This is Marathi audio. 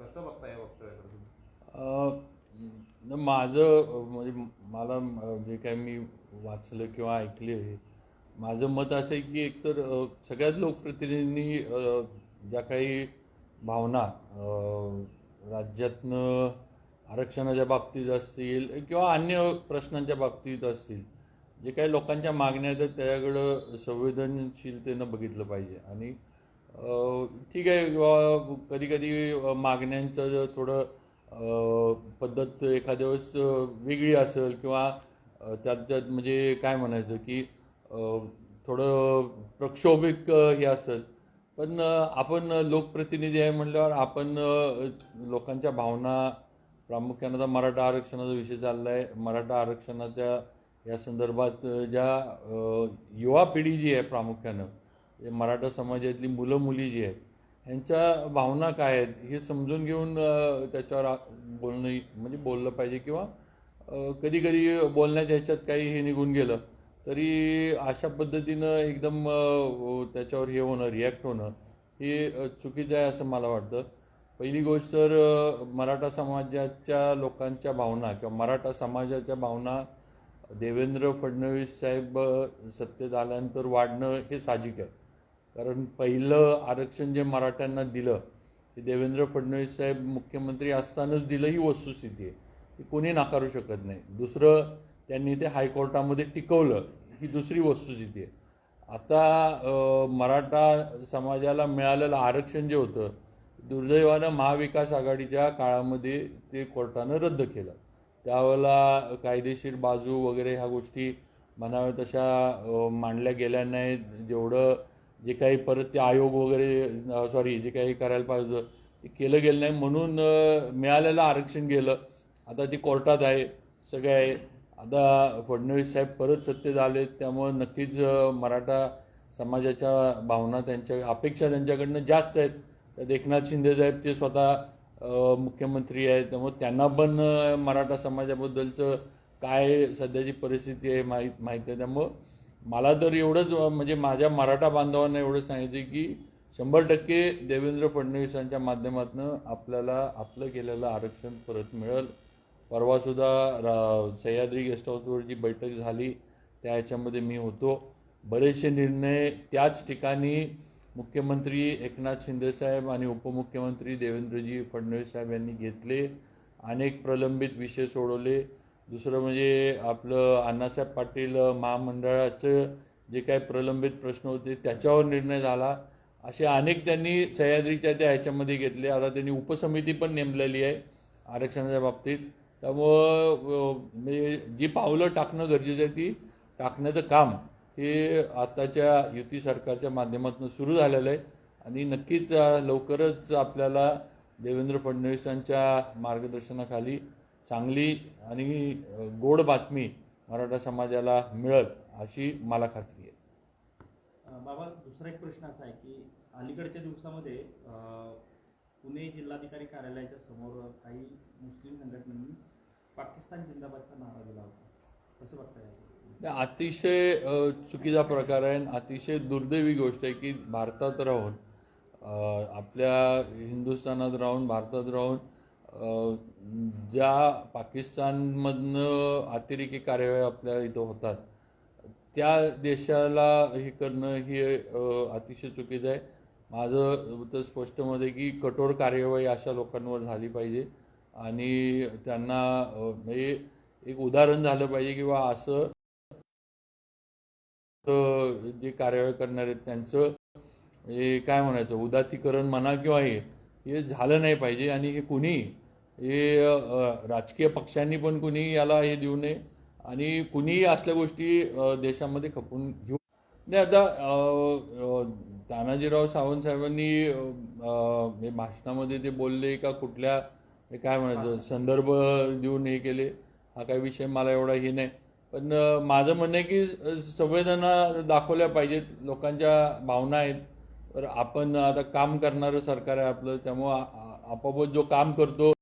कसं बघताय वक्तव्य न माझं म्हणजे मला जे काय मी वाचलं किंवा ऐकले आहे माझं मत असं आहे की एकतर सगळ्याच लोकप्रतिनिधींनी ज्या काही भावना राज्यातनं आरक्षणाच्या बाबतीत असतील किंवा अन्य प्रश्नांच्या बाबतीत असतील जे काही लोकांच्या मागण्या आहेत त्याच्याकडं संवेदनशीलतेनं बघितलं पाहिजे. आणि ठीक आहे कधी कधी मागण्यांचं जर थोडं पद्धत एखाद्या वेळेस वेगळी असेल किंवा त्यात त्यात म्हणजे काय म्हणायचं की थोडं प्रक्षोभिक हे असेल. पण आपण लोकप्रतिनिधी आहे म्हटल्यावर आपण लोकांच्या भावना प्रामुख्यानं तर मराठा आरक्षणाचा विषय चालला आहे मराठा आरक्षणाच्या या संदर्भात ज्या युवा पिढी जी आहे प्रामुख्यानं मराठा समाजातली मुलं मुली जी आहेत ह्यांच्या भावना काय आहेत हे समजून घेऊन त्याच्यावर बोलणं म्हणजे बोललं पाहिजे किंवा कधी कधी बोलण्याच्या ह्याच्यात काही हे निघून गेलं तरी अशा पद्धतीनं एकदम हो, त्याच्यावर हे होणं रिॲक्ट होणं हे चुकीचं आहे असं मला वाटतं. पहिली गोष्ट तर मराठा समाजाच्या लोकांच्या भावना किंवा मराठा समाजाच्या भावना देवेंद्र फडणवीस साहेब सत्तेत आल्यानंतर वाढणं हे साहजिक आहे. कारण पहिलं आरक्षण जे मराठ्यांना दिलं ते देवेंद्र फडणवीस साहेब मुख्यमंत्री असतानाच दिलं ही वस्तुस्थिती आहे. ती कोणी नाकारू शकत नाही. दुसरं त्यांनी ते हायकोर्टामध्ये टिकवलं ही दुसरी वस्तुस्थिती आहे. आता मराठा समाजाला मिळालेलं आरक्षण जे होतं दुर्दैवानं महाविकास आघाडीच्या काळामध्ये ते कोर्टानं रद्द केलं. त्यावेळेला कायदेशीर बाजू वगैरे ह्या गोष्टी म्हणाव्या तशा मांडल्या गेल्या नाहीत. जेवढं जे काही परत ते आयोग वगैरे सॉरी जे काही करायला पाहिजे होतं, ते केलं गेलं नाही. म्हणून मिळालेलं आरक्षण गेलं. आता ते कोर्टात आहे सगळे आहे. आता फडणवीस साहेब परत सत्तेत आले त्यामुळं नक्कीच मराठा समाजाच्या भावना त्यांच्या अपेक्षा त्यांच्याकडनं जास्त आहेत. त्यात एकनाथ शिंदे साहेब ते स्वतः मुख्यमंत्री आहेत. त्यामुळे त्यांना पण मराठा समाजाबद्दलचं काय सध्याची परिस्थिती आहे माहीत माहीत आहे त्यामुळं मला तर एवढंच म्हणजे माझ्या मराठा बांधवांना एवढं सांगितलं की शंभर टक्के देवेंद्र फडणवीसांच्या माध्यमातून आपल्याला आपलं केलेलं आरक्षण परत मिळेल. परवासुद्धा रा सह्याद्री गेस्ट हाऊसवर जी बैठक झाली त्या ह्याच्यामध्ये मी होतो. बरेचसे निर्णय त्याच ठिकाणी मुख्यमंत्री एकनाथ शिंदेसाहेब आणि उपमुख्यमंत्री देवेंद्रजी फडणवीस साहेब यांनी घेतले. अनेक प्रलंबित विषय सोडवले. दुसरं म्हणजे आपलं अण्णासाहेब पाटील महामंडळाचं जे काही प्रलंबित प्रश्न होते त्याच्यावर निर्णय झाला. असे अनेक त्यांनी सह्याद्रीच्या त्या ह्याच्यामध्ये घेतले. आता त्यांनी उपसमिती पण नेमलेली आहे आरक्षणाच्या बाबतीत. त्यामुळं म्हणजे जी पावलं टाकणं गरजेचं आहे ती टाकण्याचं काम हे आत्ताच्या युती सरकारच्या माध्यमातून सुरू झालेलं आहे. आणि नक्कीच लवकरच आपल्याला देवेंद्र फडणवीसांच्या मार्गदर्शनाखाली चांगली आणि गोड बातमी मराठा समाजाला मिळेल अशी मला खात्री आहे. बाबा दुसरा एक प्रश्न असा आहे की अलीकडच्या दिवसामध्ये पुणे जिल्हाधिकारी कार्यालयाच्या समोर काही मुस्लिम संघटनांनी पाकिस्तान जिंदाबादचा नारा दिला होता. कसं बघताय हे अतिशय चुकीचा प्रकार आहे आणि अतिशय दुर्दैवी गोष्ट आहे की भारतात राहून आपल्या हिंदुस्थानात राहून भारतात राहून ज्या पाकिस्तानमधनं अतिरेकी कार्यवाही आपल्या इथं होतात त्या देशाला हे करणं हे अतिशय चुकीचं आहे. माझं तर स्पष्ट मत आहे की कठोर कार्यवाही अशा लोकांवर झाली पाहिजे आणि त्यांना म्हणजे एक उदाहरण झालं पाहिजे किंवा असं जे कार्यवाही करणार आहेत त्यांचं हे काय म्हणायचं उदातीकरण म्हणा किंवा हे हे झालं नाही पाहिजे आणि हे कुणी हे राजकीय पक्षांनी पण कुणी याला हे देऊ नये आणि कुणीही असल्या गोष्टी देशामध्ये खपून घेऊ. नाही आता तानाजीराव सावंत साहेबांनी भाषणामध्ये ते बोलले का कुठल्या काय म्हणायचं संदर्भ देऊन हे केले हा काही विषय मला एवढा हे नाही. पण माझं म्हणणं आहे की संवेदना दाखवल्या पाहिजेत लोकांच्या भावना आहेत. तर आपण आता काम करणारं सरकार आहे आपलं त्यामुळं आ- आ- आपोआप जो काम करतो